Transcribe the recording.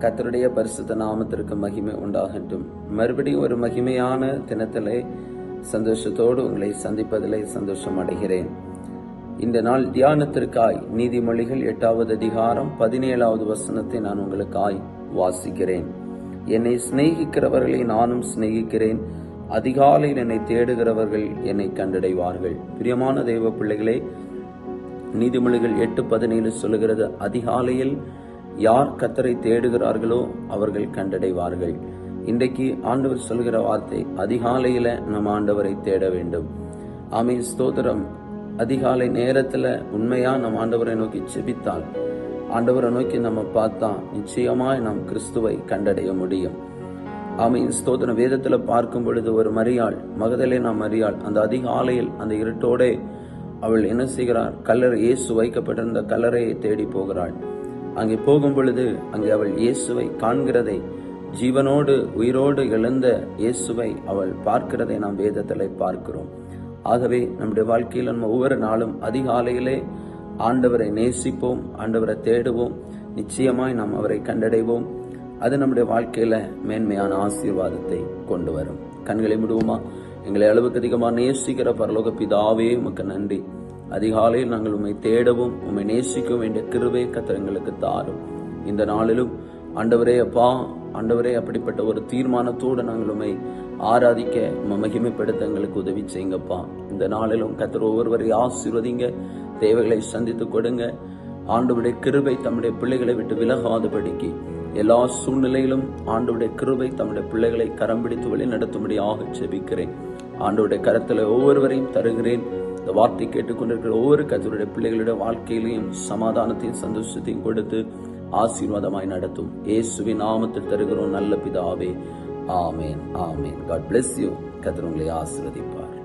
கத்தருடைய பரிசுத்த நாமத்திற்கு மகிமை உண்டாகட்டும். மறுபடியும் ஒரு மகிமையான தினத்திலே சந்தோஷத்தோடு உங்களை சந்திப்பதிலே சந்தோஷம் அடைகிறேன். இந்த நாள் தியானத்திற்காய் நீதிமொழிகள் எட்டாவது அதிகாரம் பதினேழாவது வசனத்தை நான் உங்களுக்காய் வாசிக்கிறேன். என்னை சிநேகிக்கிறவர்களை நானும் சிநேகிக்கிறேன். அதிகாலையில் என்னை தேடுகிறவர்கள் என்னை கண்டடைவார்கள். பிரியமான தெய்வ பிள்ளைகளே நீதிமொழிகள் எட்டு பதினேழு சொல்லுகிறது அதிகாலையில் யார் கத்தரை தேடுகிறார்களோ அவர்கள் கண்டடைவார்கள். இன்றைக்கு ஆண்டவர் சொல்கிற வார்த்தை அதிகாலையில நம்ம ஆண்டவரை தேட வேண்டும். ஆமை ஸ்தோத்திரம். அதிகாலை நேரத்துல உண்மையா நம் ஆண்டவரை நோக்கி செபித்தால் ஆண்டவரை நோக்கி நம்ம பார்த்தா நிச்சயமாய் நாம் கிறிஸ்துவை கண்டடைய முடியும். ஆமையின் ஸ்தோத்திரம். வேதத்துல பார்க்கும் பொழுது ஒரு மரியாள் மகதலே நாம் மரியாள் அந்த அதிகாலையில் அந்த இருட்டோடே அவள் என்ன செய்கிறார்? கல்லறை இயேசு வைக்கப்பட்டிருந்த கல்லறையை தேடி போகிறாள். அங்கே போகும் பொழுது அங்கே அவள் இயேசுவை காண்கிறதை ஜீவனோடு உயிரோடு எழுந்த இயேசுவை அவள் பார்க்கிறதை நாம் வேதத்தில் பார்க்கிறோம். ஆகவே நம்முடைய வாழ்க்கையில் நம்ம ஒவ்வொரு நாளும் அதிகாலையிலே ஆண்டவரை நேசிப்போம் ஆண்டவரை தேடுவோம். நிச்சயமாய் நாம் அவரை கண்டடைவோம். அது நம்முடைய வாழ்க்கையில மேன்மையான ஆசீர்வாதத்தை கொண்டு வரும். கண்களை விடுவோமா எங்களை அளவுக்கு அதிகமாக நேசிக்கிற பரலோக பிதாவே உமக்கு நன்றி. அதிகாலையில் நாங்கள் உண்மை தேடவும் உண்மை நேசிக்கவும் வேண்டிய கிருவை கத்திரங்களுக்கு தாரும். இந்த நாளிலும் ஆண்டவரே அப்பா ஆண்டவரே அப்படிப்பட்ட ஒரு தீர்மானத்தோடு நாங்கள் உண்மை ஆராதிக்க மகிமைப்படுத்த எங்களுக்கு உதவி செய்யுங்கப்பா. இந்த நாளிலும் கத்திர ஒவ்வொருவரையும் ஆசீர்வதிங்க தேவைகளை சந்தித்து கொடுங்க. ஆண்டவருடைய கிருபை தம்முடைய பிள்ளைகளை விட்டு விலகாதபடிக்கு எல்லா சூழ்நிலையிலும் ஆண்டவருடைய கிருபை தம்முடைய பிள்ளைகளை கரம் பிடித்து வழி நடத்தும்படியாக செபிக்கிறேன் ஆண்டவருடைய கரத்தில் ஒவ்வொருவரையும் தருகிறேன். இந்த வார்த்தை கேட்டுக்கொண்டிருக்கிற ஒவ்வொரு கத்தருடைய பிள்ளைகளுடைய வாழ்க்கையிலையும் சமாதானத்தையும் சந்தோஷத்தையும் கொடுத்து ஆசீர்வாதமாய் நடத்தும். இயேசுவின் நாமத்தில் தருகிறோம் நல்ல பிதாவே. ஆமேன் ஆமேன். காட் பிளஸ் யூ கத்தர் உங்களை ஆசீர்வதிப்பார்.